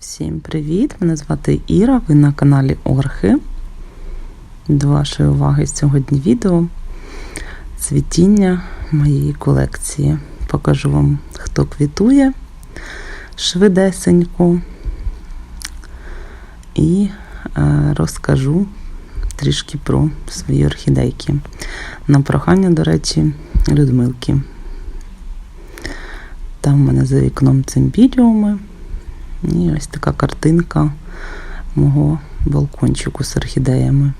Всім привіт! Мене звати Іра, ви на каналі Орхи. До вашої уваги сьогодні відео цвітіння моєї колекції. Покажу вам, хто квітує швидесенько і е, розкажу трішки про свої орхідейки. На прохання, до речі, Людмилки. Там в мене за вікном цимбідіуми. І ось така картинка мого балкончику з орхідеями.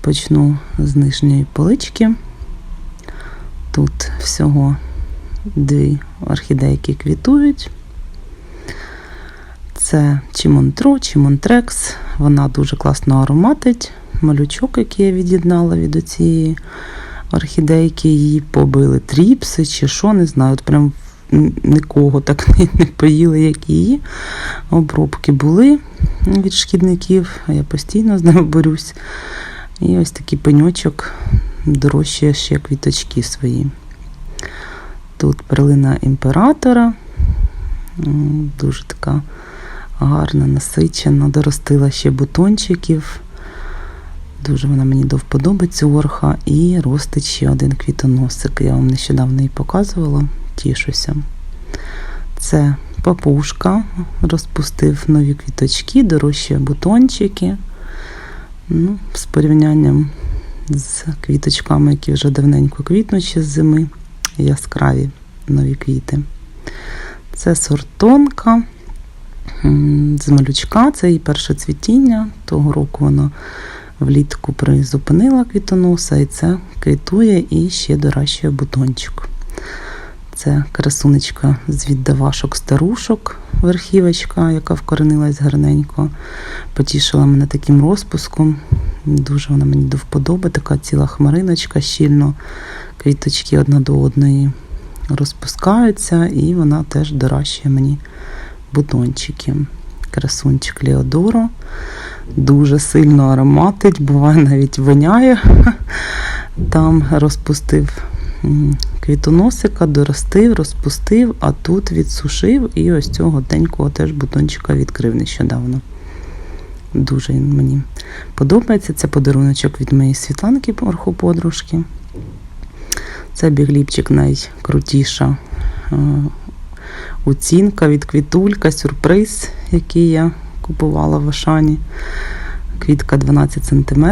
Почну з нижньої полички. Тут всього дві орхідейки квітують. Це Чімонтру, Чімонтрекс. Вона дуже класно ароматить. Малючок, який я від'єднала від цієї орхідейки, її побили тріпси чи що, не знаю. От прям нікого так не, не поїли, як її. Обробки були від шкідників, я постійно з ними борюсь. І ось такий пеньочок дорожчає ще квіточки свої. Тут перлина імператора, дуже така гарна, насичена, доростила ще бутончиків. Дуже вона мені до вподоби ця орха. І ростить ще один квітоносик. Я вам нещодавно її показувала, тішуся. Це папушка, розпустив нові квіточки, дорожчі бутончики. Ну, З порівнянням з квіточками, які вже давненько квітнуть ще з зими, яскраві нові квіти. Це сортонка з малючка, це її перше цвітіння. Того року вона влітку призупинила квітоноса, і це квітує і ще доращує бутончик. Це красунечка з віддавашок старушок, верхівочка, яка вкоренилась гарненько. Потішила мене таким розпуском. Дуже вона мені до вподоби, така ціла хмариночка, щільно квіточки одна до одної розпускаються, і вона теж доращує мені бутончики. Красунчик Леодоро. Дуже сильно ароматить, буває, навіть виняє. Там розпустив квітоносика, доростив, розпустив, а тут відсушив і ось цього денького теж бутончика відкрив нещодавно. Дуже він мені подобається. Це подаруночок від моєї світланки орхоподружки. Це бігліпчик найкрутіша е, оцінка від квітулька, сюрприз, який я купувала в Ашані. Квітка 12 см,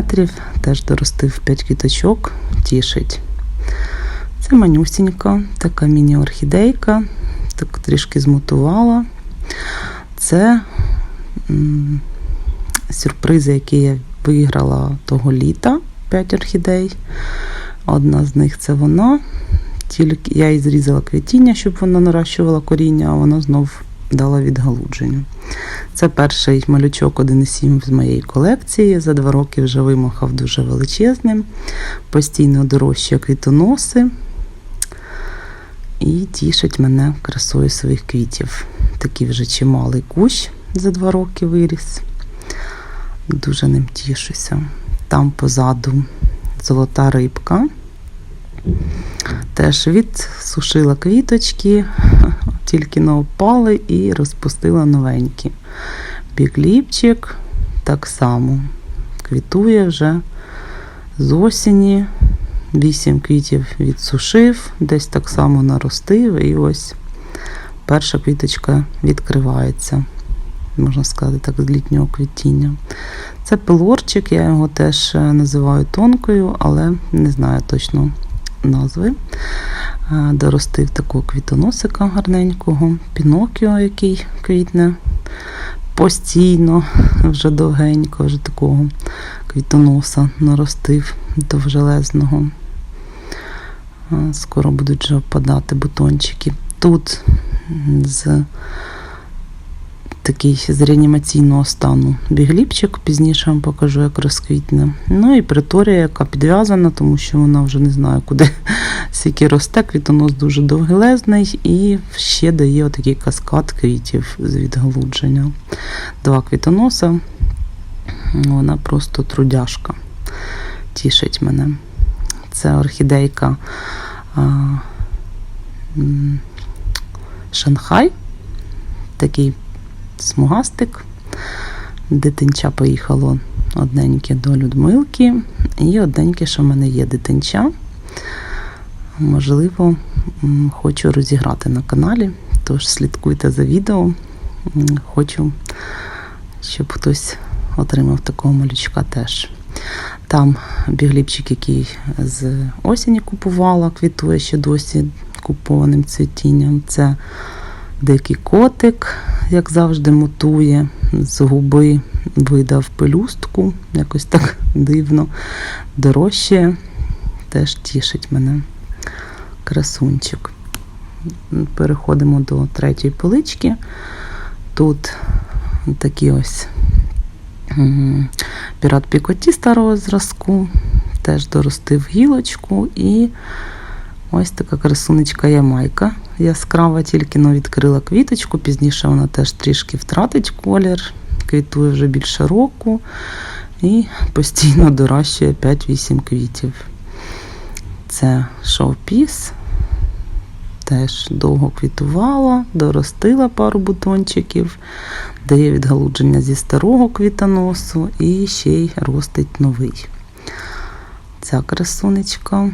теж доростив 5 квіточок, тішить. Це манюсінька, така міні-орхідейка, так трішки змутувала. Це м, сюрпризи, які я виграла того літа 5 орхідей. Одна з них це вона. Тільки я їй зрізала квітіння, щоб вона наращувала коріння, а вона знов дала відгалудження. Це перший малючок 1,7 з моєї колекції. За два роки вже вимахав дуже величезним, постійно дорожчі квітоноси і тішить мене красою своїх квітів. Такий вже чималий кущ за два роки виріс. Дуже ним тішуся. Там позаду золота рибка. Теж відсушила квіточки, тільки на опали і розпустила новенькі. Бігліпчик так само квітує вже з осені. Вісім квітів відсушив, десь так само наростив, і ось перша квіточка відкривається, можна сказати, так, з літнього квітіння. Це пилорчик, я його теж називаю тонкою, але не знаю точно назви. Доростив такого квітоносика гарненького, Пінокіо, який квітне постійно, вже довгенько, вже такого квітоноса наростив довжелезного. Скоро будуть вже впадати бутончики. Тут з такий з реанімаційного стану бігліпчик, пізніше вам покажу, як розквітне. Ну і приторія, яка підв'язана, тому що вона вже не знаю, куди скільки росте, квітонос дуже довгелезний і ще дає отакий каскад квітів з відгалудження. Два квітоноса. Вона просто трудяшка. Тішить мене. Це орхідейка Шанхай. Такий смугастик. Дитинча поїхало одненьке до Людмилки, і одненьке, що в мене є дитинча. Можливо, хочу розіграти на каналі, тож слідкуйте за відео. Хочу, щоб хтось отримав такого малючка теж. Там бігліпчик, який з осені купувала, квітує ще досі купованим цвітінням. Це дикий котик, як завжди, мутує, з губи видав пелюстку, якось так дивно. Дорожче теж тішить мене красунчик. Переходимо до третьої полички. Тут такі ось пірат Пікоті старого зразку, теж доростив гілочку і ось така красунечка Ямайка. Яскрава, тільки но відкрила квіточку, пізніше вона теж трішки втратить колір, квітує вже більше року і постійно доращує 5-8 квітів. Це шоу-піс. Теж довго квітувала, доростила пару бутончиків, дає відгалудження зі старого квітоносу і ще й ростить новий. Ця красунечка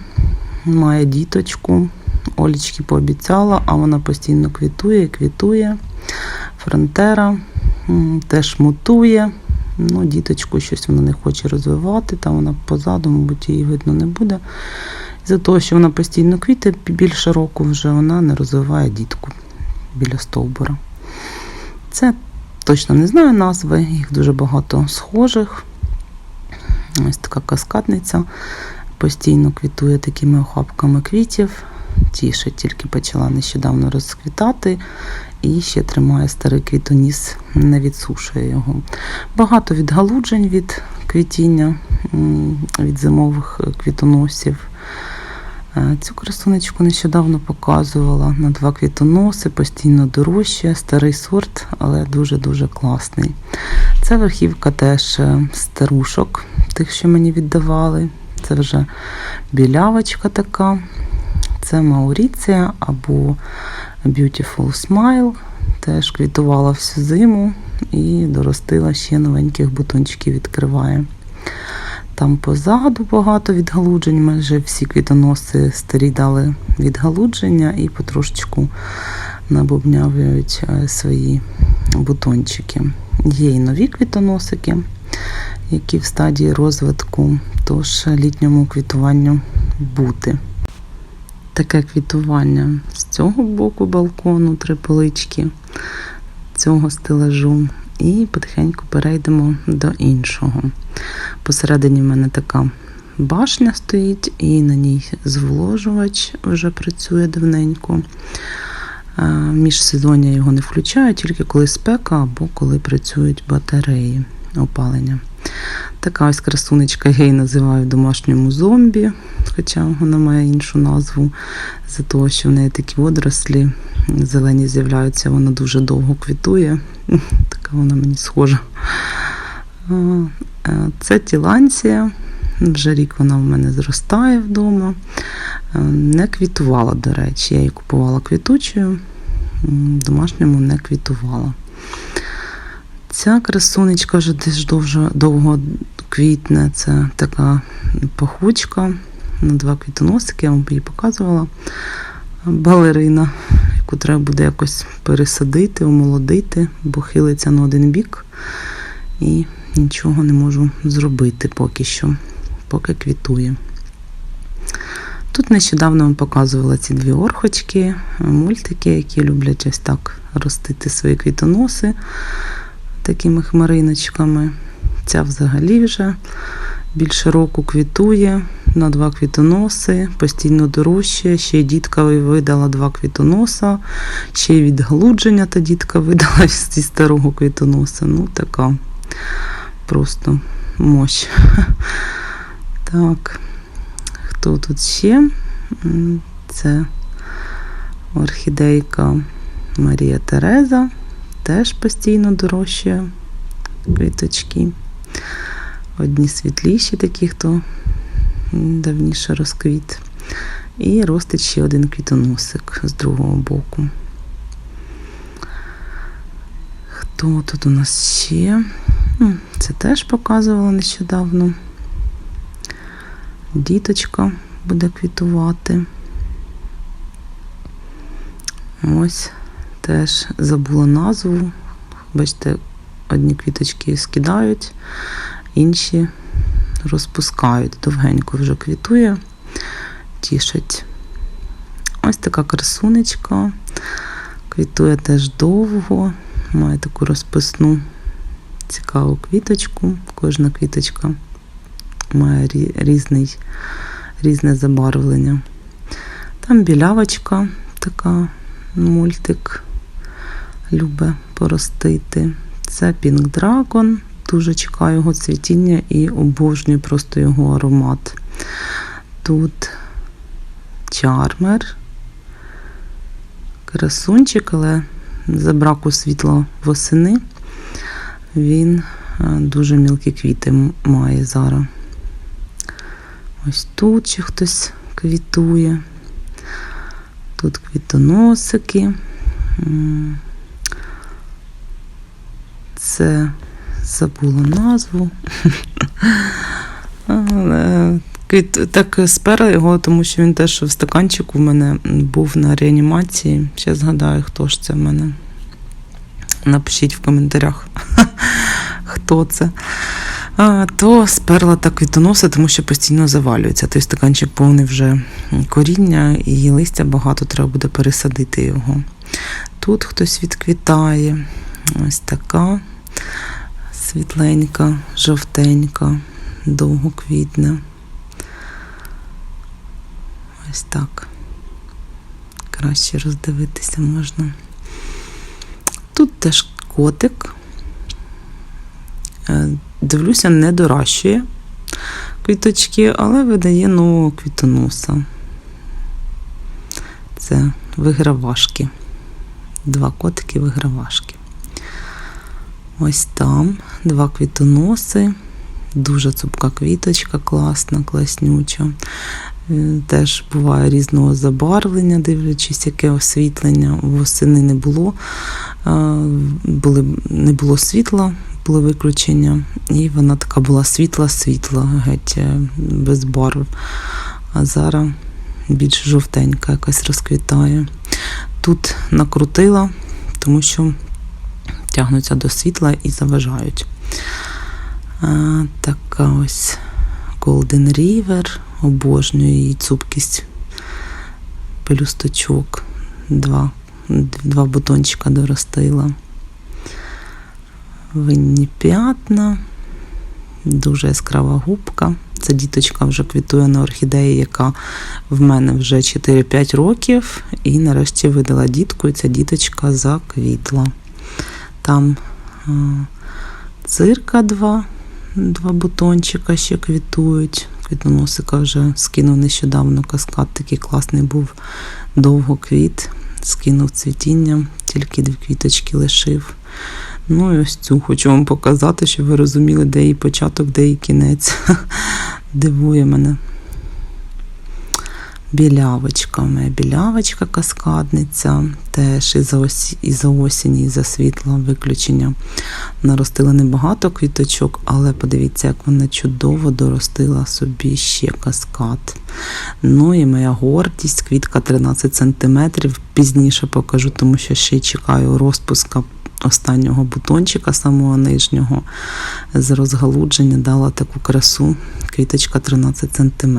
має діточку. Олічки пообіцяла, а вона постійно квітує, квітує. Фронтера теж мутує. Ну, діточку щось вона не хоче розвивати, там вона позаду, мабуть, її видно не буде. За того, що вона постійно квіти більше року вже вона не розвиває дітку біля стовбура. Це точно не знаю назви, їх дуже багато схожих. Ось така каскадниця постійно квітує такими охапками квітів. Тішить, тільки почала нещодавно розквітати і ще тримає старий квітоніс, не відсушує його. Багато відгалуджень від квітіння, від зимових квітоносів. Е, Цю красунечку нещодавно показувала на два квітоноси, постійно дорожче, старий сорт, але дуже-дуже класний. Це верхівка теж е, старушок, тих, що мені віддавали. Це вже білявочка така. Це Мауріція або Beautiful Smile. Теж квітувала всю зиму і доростила ще новеньких бутончиків відкриває. Там позаду багато відгалуджень, майже всі квітоноси старі дали відгалудження і потрошечку набубнявлюють е, свої бутончики. Є і нові квітоносики, які в стадії розвитку, тож літньому квітуванню бути. Таке квітування з цього боку балкону, три полички цього стелажу. І потихеньку перейдемо до іншого. Посередині в мене така башня стоїть, і на ній зволожувач вже працює давненько. Міжсезоння його не включаю, тільки коли спека або коли працюють батареї опалення. Така ось красунечка, я її називаю в домашньому зомбі, хоча вона має іншу назву, за того, що в неї такі водорослі зелені з'являються, вона дуже довго квітує. Така вона мені схожа. Е, Це тіланція. Вже рік вона в мене зростає вдома. Е, Не квітувала, до речі, я її купувала квітучою, в домашньому не квітувала. Ця красунечка вже десь дуже довго квітне. Це така пахучка на два квітоносики, я вам її показувала. Балерина, яку треба буде якось пересадити, омолодити, бо хилиться на один бік. І нічого не можу зробити поки що, поки квітує. Тут нещодавно вам показувала ці дві орхочки, мультики, які люблять ось так ростити свої квітоноси такими хмариночками. Ця взагалі вже більше року квітує на два квітоноси, постійно дорожче. Ще й дітка видала два квітоноса, ще й відгалудження та дітка видала зі старого квітоноса. Ну, така просто мощ. Так, хто тут ще? Це орхідейка Марія Тереза. Теж постійно дорожчає квіточки. Одні світліші, такі, хто давніше розквіт. І ростить ще один квітоносик з другого боку. Хто тут у нас ще? Це теж показувала нещодавно. Діточка буде квітувати. Ось теж забула назву. Бачите, одні квіточки скидають, інші розпускають. Довгенько вже квітує, тішить. Ось така красунечка. Квітує теж довго, має таку розписну цікаву квіточку. Кожна квіточка має різний, різне забарвлення. Там білявочка така, мультик любить поростити. Це Pink Dragon. Дуже чекаю його цвітіння і обожнюю просто його аромат. Тут чармер, красунчик, але за браку світла восени він е, дуже мілкі квіти має зараз. Ось тут ще хтось квітує. Тут квітоносики. Це забула назву. Так сперла його, тому що він теж в стаканчику в мене був на реанімації. Ще згадаю, хто ж це в мене. Напишіть в коментарях, хто це. То сперла так квітоноси, тому що постійно завалюється. Той стаканчик повний вже коріння і листя багато, треба буде пересадити його. Тут хтось відквітає. Ось така світленька, жовтенька, довго квітне. Ось так. Краще роздивитися можна. Тут теж котик. Е, Дивлюся, не доращує квіточки, але видає нового квітоноса. Це вигравашки. Два котики вигравашки. Ось там два квітоноси. Дуже цупка квіточка, класна, класнюча. Е, Теж буває різного забарвлення, дивлячись, яке освітлення. Восени не було, е, були, не було світла, були виключення, і вона така була світла-світла, геть е, без барв. А зараз більш жовтенька якась розквітає. Тут накрутила, тому що тягнуться до світла і заважають. А, така ось Golden River, обожнюю її цупкість пелюсточок. Два, два бутончика доростила. Винні п'ятна, дуже яскрава губка. Це діточка вже квітує на орхідеї, яка в мене вже 4-5 років. І нарешті видала дітку, і ця діточка заквітла. Там цирка два, два бутончика ще квітують. Квітоносика вже скинув нещодавно каскад, такий класний був довго квіт, скинув цвітіння, тільки дві квіточки лишив. Ну і ось цю хочу вам показати, щоб ви розуміли, де її початок, де її кінець. Дивує мене. Білявочка, моя білявочка каскадниця, теж і за, осі, і за осінь, і за світла виключення. Наростила небагато квіточок, але подивіться, як вона чудово доростила собі ще каскад. Ну і моя гордість, квітка 13 см. Пізніше покажу, тому що ще чекаю розпуска останнього бутончика, самого нижнього, з розгалудження дала таку красу, квіточка 13 см.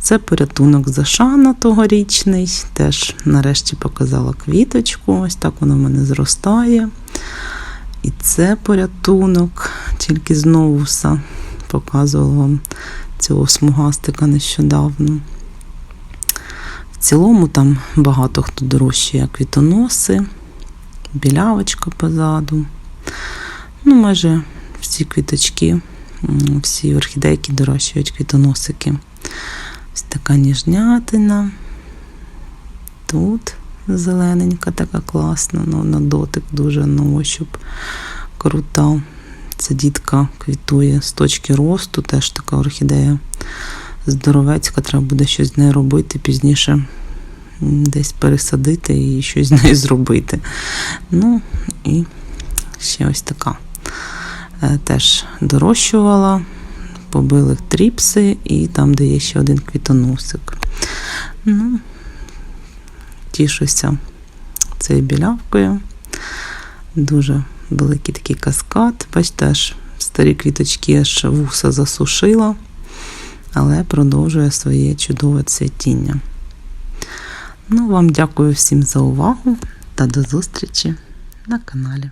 Це порятунок Зашана тогорічний. Теж нарешті показала квіточку. Ось так воно в мене зростає. І це порятунок, тільки знову все показувала вам цього смугастика нещодавно. В цілому там багато хто дорожчає квітоноси білявочка позаду. Ну, майже всі квіточки, всі орхідейки дорощують квітоносики. Ось така ніжнятина. Тут зелененька, така класна, ну, на дотик дуже на ощуп крута. Ця дітка квітує з точки росту, теж така орхідея здоровецька, треба буде щось з нею робити пізніше десь пересадити і щось з нею зробити. Ну і ще ось така. Е, Теж дорощувала, побили тріпси, і там, де є ще один квітоносик. Ну, тішуся цією білявкою. Дуже великий такий каскад. Бачите, аж старі квіточки аж вуса засушила, але продовжує своє чудове цвітіння. Ну, вам дякую всім за увагу та до зустрічі на каналі.